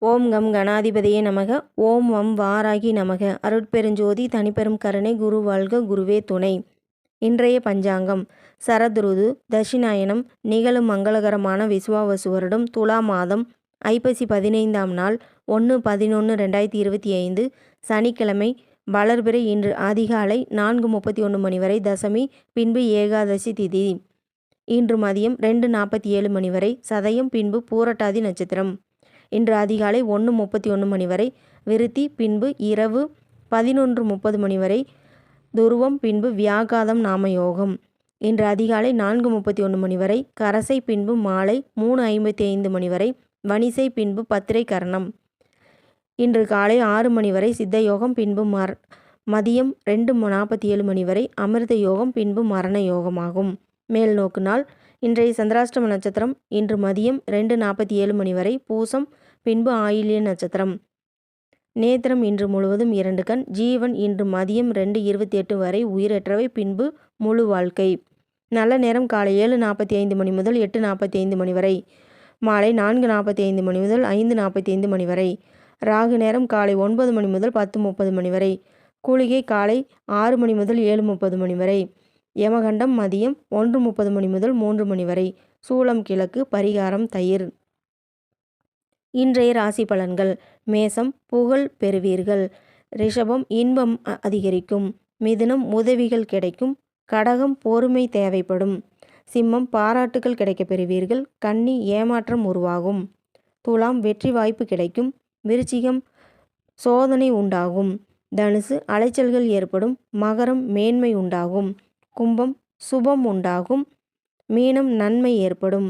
ஓம் come கணாதிபதியே நமக. ஓம் வம் வாராகி நமக. அருட்பெருஞ்சோதி தனிப்பெரும் கருணை குரு வாழ்க குருவே துணை. இன்றைய பஞ்சாங்கம். சரதுருது தட்சிணாயனம் நிகழும் மங்களகரமான விஸ்வாவசு வருடம் துலா மாதம் ஐப்பசி பதினைந்தாம் நாள் ஒன்று பதினொன்று ரெண்டாயிரத்தி இருபத்தி ஐந்து சனிக்கிழமை வளர்பிறை இன்று அதிகாலை நான்கு முப்பத்தி ஒன்று மணி வரை தசமி பின்பு ஏகாதசி திதி. இன்று மதியம் ரெண்டு நாற்பத்தி ஏழு மணி வரை சதயம் பின்பு பூரட்டாதி நட்சத்திரம். இன்று அதிகாலை ஒன்று முப்பத்தி ஒன்று மணி வரை விருத்தி பின்பு இரவு பதினொன்று முப்பது மணி வரை துருவம் பின்பு வியாகாதம் நாம யோகம் இன்று அதிகாலை நான்கு முப்பத்தி ஒன்று மணி வரை கரசை பின்பு மாலை மூணு ஐம்பத்தி ஐந்து மணி வரை வணிசை பின்பு பத்திரை கரணம். இன்று காலை ஆறு மணி வரை சித்த யோகம் பின்பு மர் மதியம் ரெண்டு நாற்பத்தி ஏழு மணி வரை அமிர்த யோகம் பின்பு மரண யோகமாகும். மேல் நோக்கு நாள் இன்றைய சந்திராஷ்டம நட்சத்திரம் இன்று மதியம் ரெண்டு நாற்பத்தி ஏழு மணி வரை பூசம் பின்பு ஆயில்ய நட்சத்திரம். நேத்திரம் இன்று முழுவதும் இரண்டு கண் ஜீவன் இன்று மதியம் ரெண்டு இருபத்தி எட்டு வரை உயிரற்றவை பின்பு முழு வாழ்க்கை. நல்ல நேரம் காலை ஏழு நாற்பத்தி ஐந்து மணி முதல் எட்டு நாற்பத்தி ஐந்து மணி வரை மாலை நான்கு நாற்பத்தி ஐந்து மணி முதல் ஐந்து நாற்பத்தி ஐந்து மணி வரை ராகு நேரம் காலை ஒன்பது மணி முதல் பத்து முப்பது மணி வரை கூலிகை காலை ஆறு மணி முதல் ஏழு முப்பது மணி வரை. யமகண்டம் மதியம் ஒன்று முப்பது மணி முதல் மூன்று மணி வரை. சூளம் கிழக்கு பரிகாரம் தயிர். இன்றைய ராசி பலன்கள். மேசம் புகழ் பெறுவீர்கள். ரிஷபம் இன்பம் அதிகரிக்கும். மிதுனம் உதவிகள் கிடைக்கும். கடகம் பொறுமை தேவைப்படும். சிம்மம் பாராட்டுகள் கிடைக்கப் பெறுவீர்கள். கன்னி ஏமாற்றம் உருவாகும். துலாம் வெற்றி வாய்ப்பு கிடைக்கும். விருச்சிகம் சோதனை உண்டாகும். தனுசு அலைச்சல்கள் ஏற்படும். மகரம் மேன்மை உண்டாகும். கும்பம் சுபம் உண்டாகும். மீனம் நன்மை ஏற்படும்.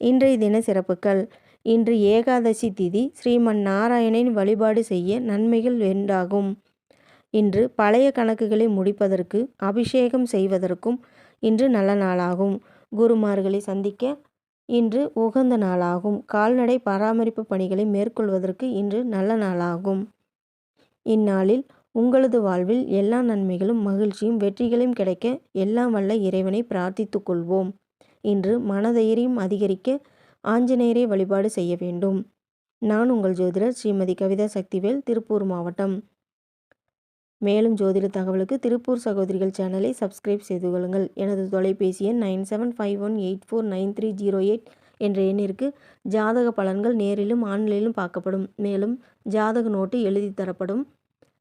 இன்றைய தின சிறப்புகள். இன்று ஏகாதசி திதி ஸ்ரீமன் நாராயணின் வழிபாடு செய்ய நன்மைகள் உண்டாகும் இன்று பழைய கணக்குகளை முடிப்பதற்கு அபிஷேகம் செய்வதற்கும் இன்று நல்ல நாளாகும். குருமார்களை சந்திக்க இன்று உகந்த நாளாகும். கால்நடை பராமரிப்பு பணிகளை மேற்கொள்வதற்கு இன்று நல்ல நாளாகும். இந்நாளில் உங்களது வாழ்வில் எல்லா நன்மைகளும் மகிழ்ச்சியும் வெற்றிகளையும் கிடைக்க எல்லாம் வல்ல இறைவனை பிரார்த்தித்து கொள்வோம். இன்று மனதைரியம் அதிகரிக்க ஆஞ்சநேயரை வழிபாடு செய்ய வேண்டும். நான் உங்கள் ஜோதிடர் ஸ்ரீமதி கவிதா சக்திவேல் திருப்பூர் மாவட்டம். மேலும் ஜோதிட தகவலுக்கு திருப்பூர் சகோதரிகள் சேனலை சப்ஸ்கிரைப் செய்து கொள்ளுங்கள். எனது தொலைபேசி எண் nine seven five one eight four nine three zero eight என்ற எண்ணிற்கு ஜாதக பலன்கள் நேரிலும் ஆன்லைனிலும் பார்க்கப்படும். மேலும் ஜாதக நோட்டு எழுதி தரப்படும்.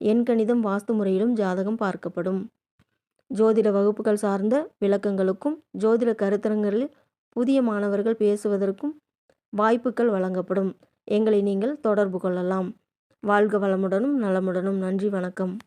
எண்கணிதம் வாஸ்து முறையிலும் ஜாதகம் பார்க்கப்படும். ஜோதிட வகுப்புகள் சார்ந்த விளக்கங்களுக்கும் ஜோதிட கருத்தரங்களில் புதிய மாணவர்கள் பேசுவதற்கும் வாய்ப்புகள் வழங்கப்படும். எங்களை நீங்கள் தொடர்பு கொள்ளலாம். வாழ்க வளமுடனும் நலமுடனும். நன்றி வணக்கம்.